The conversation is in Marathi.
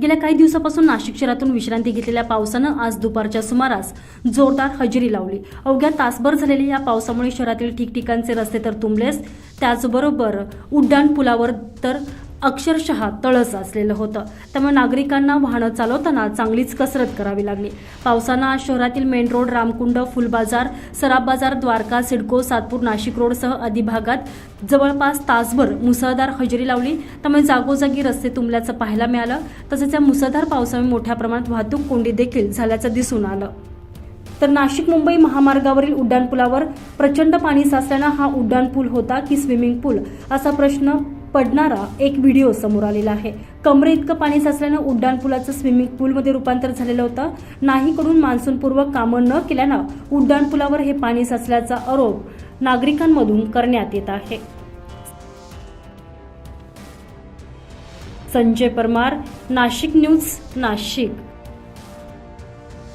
गेल्या काही दिवसापासून नाशिक शहरातून विश्रांती घेतलेल्या पावसानं आज दुपारच्या सुमारास जोरदार हजेरी लावली. अवघ्या तासभर झालेल्या या पावसामुळे शहरातील ठिकठिकाणचे रस्ते तर तुंबलेच. त्याचबरोबर उड्डाण पुलावर तर अक्षरशः तळ साचलेलं होतं. त्यामुळे नागरिकांना वाहनं चालवताना चांगलीच कसरत करावी लागली. पावसानं आज शहरातील मेन रोड रामकुंड फुलबाजार सराब बाजार द्वारका सिडको सातपूर नाशिक रोडसह आदी भागात जवळपास तासभर मुसळधार हजेरी लावली. त्यामुळे जागोजागी रस्ते तुंबल्याचं पाहायला मिळालं. तसेच या मुसळधार पावसामुळे मोठ्या प्रमाणात वाहतूक कोंडी देखील झाल्याचं दिसून आलं. तर नाशिक मुंबई महामार्गावरील उड्डाणपुलावर प्रचंड पाणी साचल्यानं हा उड्डाणपूल होता की स्विमिंग पूल? असा प्रश्न पडणारा एक व्हिडिओ समोर आलेला आहे. कमरे इतकं पाणी साचल्यानं उड्डाणपुलाचं स्विमिंग पूलमध्ये रूपांतर झालेलं होतं. नाहीकडून मान्सूनपूर्वक कामं न केल्यानं उड्डाणपुलावर हे पाणी साचल्याचा आरोप नागरिकांमधून करण्यात येत आहे. संजय परमार नाशिक न्यूज नाशिक.